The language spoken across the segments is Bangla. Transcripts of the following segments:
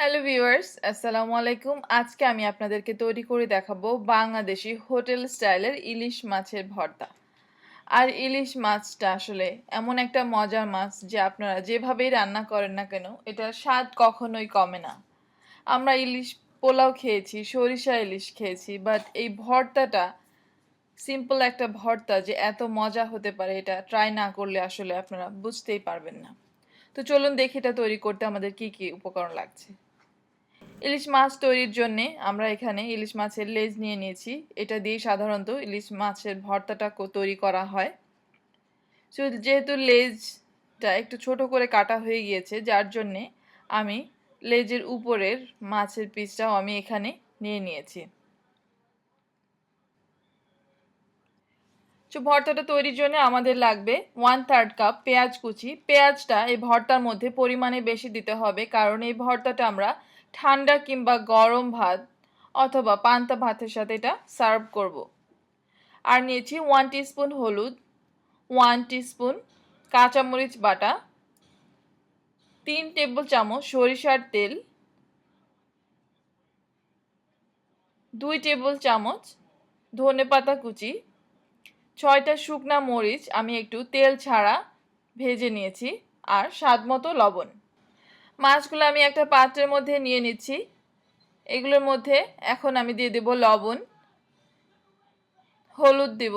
হ্যালো ভিউয়ার্স আসসালামু আলাইকুম আজকে আমি আপনাদেরকে তৈরি করে দেখাবো বাংলাদেশি হোটেল স্টাইলের ইলিশ মাছের ভর্তা আর ইলিশ মাছটা আসলে এমন একটা মজার মাছ যে আপনারা যেভাবেই রান্না করেন না কেন, এটার স্বাদ কখনোই কমে না। আমরা ইলিশ পোলাও খেয়েছি, সরিষা ইলিশ খেয়েছি বাট এই ভর্তাটা সিম্পল একটা ভর্তা যে এত মজা হতে পারে, এটা ট্রাই না করলে আসলে আপনারা বুঝতেই পারবেন না। তো চলুন দেখি এটা তৈরি করতে আমাদের কি কি উপকরণ লাগছে। ইলিশ মাছ তৈরির জন্যে আমরা এখানে ইলিশ মাছের লেজ নিয়ে নিয়েছি। এটা দিয়ে সাধারণত ইলিশ মাছের ভর্তাটা তৈরি করা হয়। সো, যেহেতু লেজটা একটু ছোট করে কাটা হয়ে গিয়েছে, যার জন্যে আমি লেজের উপরের মাছের পিসটাও আমি এখানে নিয়ে নিয়েছি। তো ভর্তাটা তৈরির জন্য আমাদের লাগবে ওয়ান থার্ড কাপ পেঁয়াজ কুচি। পেঁয়াজটা এই ভর্তার মধ্যে পরিমাণে বেশি দিতে হবে, কারণ এই ভর্তাটা আমরা ঠান্ডা কিংবা গরম ভাত অথবা পান্তা ভাতের সাথে এটা সার্ভ করব। আর নিয়েছি ওয়ান টিস্পুন হলুদ ওয়ান টিস্পুন কাঁচামরিচ বাটা, তিন টেবিল চামচ সরিষার তেল, দুই টেবিল চামচ ধনেপাতা কুচি, ছয়টা শুকনা মরিচ, আমি একটু তেল ছাড়া ভেজে নিয়েছি, আর স্বাদ মতো লবণ মাছগুলো আমি একটা পাত্রের মধ্যে নিয়ে নিচ্ছি। এগুলোর মধ্যে এখন আমি দিয়ে দেব লবণ, হলুদ দেব,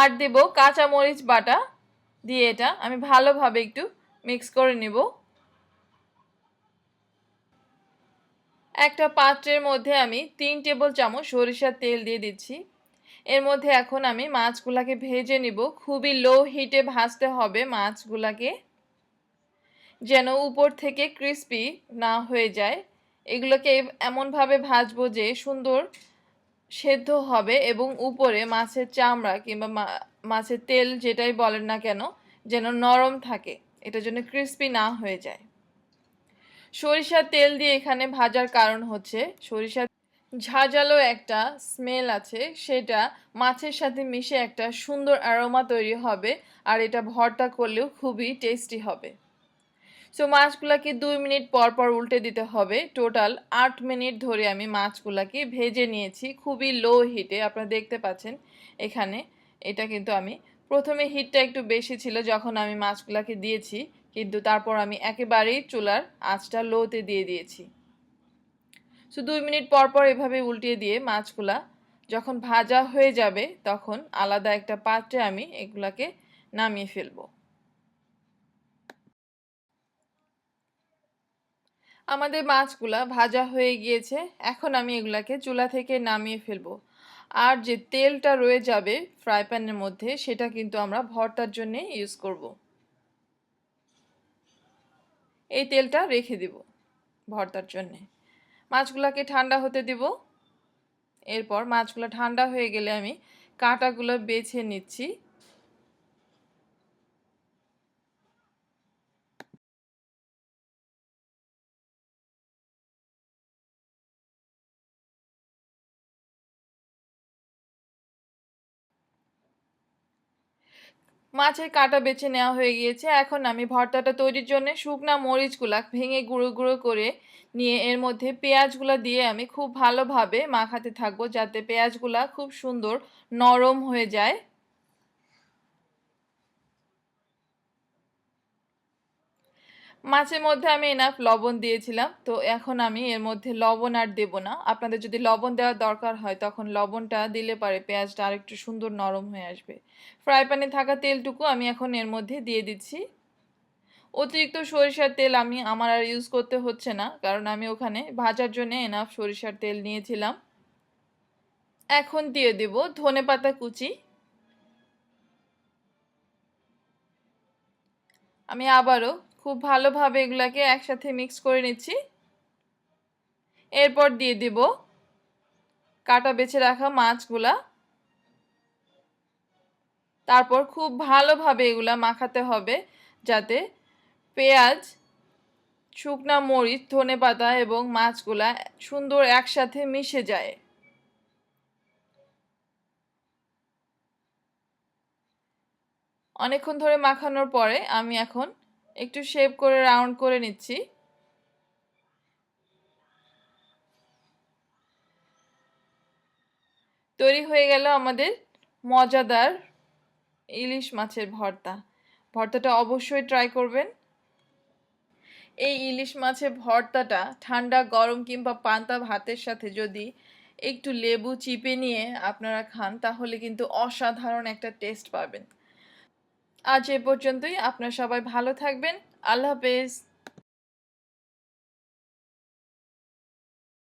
আর দেব কাঁচা মরিচ বাটা দিয়ে এটা আমি ভালোভাবে একটু মিক্স করে নেব। একটা পাত্রের মধ্যে আমি তিন টেবিল চামচ সরিষার তেল দিয়ে দিচ্ছি। এর মধ্যে এখন আমি মাছগুলাকে ভেজে নিব। খুবই লো হিটে ভাজতে হবে মাছগুলাকে। যেন উপর থেকে ক্রিস্পি না হয়ে যায়। এগুলোকে এমনভাবে ভাজবো যে সুন্দর সেদ্ধ হবে এবং উপরে মাছের চামড়া কিংবা মাছের তেল যেটাই বলেন না কেন, যেন নরম থাকে। এটার জন্য ক্রিস্পি না হয়ে যায়। সরিষার তেল দিয়ে এখানে ভাজার কারণ হচ্ছে সরিষা ঝাঁঝালো একটা স্মেল আছে, সেটা মাছের সাথে মিশে একটা সুন্দর অ্যারোমা তৈরি হবে, আর এটা ভর্তা করলেও খুবই টেস্টি হবে। সো মাছগুলাকে দুই মিনিট পর পর উল্টে দিতে হবে। টোটাল আট মিনিট ধরে আমি মাছগুলাকে ভেজে নিয়েছি খুবই লো হিটে আপনারা দেখতে পাচ্ছেন এখানে। এটা কিন্তু আমি প্রথমে হিটটা একটু বেশি ছিল যখন আমি মাছগুলাকে দিয়েছি, কিন্তু তারপর আমি একেবারেই চুলার আঁচটা লোতে দিয়ে দিয়েছি। সো দুই মিনিট পর পর এভাবে উল্টিয়ে দিয়ে মাছগুলা যখন ভাজা হয়ে যাবে, তখন আলাদা একটা পাত্রে আমি এগুলাকে নামিয়ে ফেলব। আমাদের মাছগুলা ভাজা হয়ে গিয়েছে, এখন আমি এগুলাকে চুলা থেকে নামিয়ে ফেলব। আর যে তেলটা রয়ে যাবে ফ্রাই প্যানের মধ্যে, সেটা কিন্তু আমরা ভর্তার জন্য ইউজ করব। এই তেলটা রেখে দিব ভর্তার জন্যে। মাছগুলাকে ঠান্ডা হতে দিব। এরপর মাছগুলো ঠান্ডা হয়ে গেলে আমি কাঁটাগুলো বেছে নিচ্ছি। মাছের কাটা বেছে নেওয়া হয়ে গিয়েছে। এখন আমি ভর্তাটা তৈরির জন্য শুকনা মরিচগুলা ভেঙে গুঁড়ো গুঁড়ো করে নিয়ে এর মধ্যে পেঁয়াজগুলো দিয়ে আমি খুব ভালোভাবে মাখাতে থাকব যাতে পেঁয়াজগুলা খুব সুন্দর নরম হয়ে যায়। মাছের মধ্যে আমি এনাফ লবণ দিয়েছিলাম, তো এখন আমি এর মধ্যে লবণ আর দেব না। আপনাদের যদি লবণ দেওয়ার দরকার হয়, তখন লবণটা দিলে পারে পেঁয়াজটা আরেকটু সুন্দর নরম হয়ে আসবে। ফ্রাই প্যানে থাকা তেলটুকু আমি এখন এর মধ্যে দিয়ে দিচ্ছি। অতিরিক্ত সরিষার তেল আমি, আমার আর ইউজ করতে হচ্ছে না, কারণ আমি ওখানে ভাজার জন্য এনাফ সরিষার তেল নিয়েছিলাম। এখন দিয়ে দেব ধনে পাতা কুচি। আমি আবারও খুব ভালোভাবে এগুলাকে একসাথে মিক্স করে নিচ্ছি। এরপর দিয়ে দিব কাটা বেছে রাখা মাছগুলা। তারপর খুব ভালোভাবে এগুলা মাখাতে হবে যাতে পেঁয়াজ, শুকনা মরিচ, ধনে পাতা এবং মাছগুলা সুন্দর একসাথে মিশে যায়। অনেকক্ষণ ধরে মাখানোর পরে আমি এখন একটু শেপ করে রাউন্ড করে নিচ্ছি। তৈরি হয়ে গেল আমাদের মজাদার ইলিশ মাছের ভর্তা। ভর্তাটা অবশ্যই ট্রাই করবেন। এই ইলিশ মাছের ভর্তাটা ঠান্ডা, গরম কিংবা পান্তা ভাতের সাথে যদি একটু লেবু চিপে নিয়ে আপনারা খান, তাহলে কিন্তু অসাধারণ একটা টেস্ট পাবেন। আজ এ পর্যন্তই। আপনারা সবাই ভালো থাকবেন। আল্লাহ হাফেজ।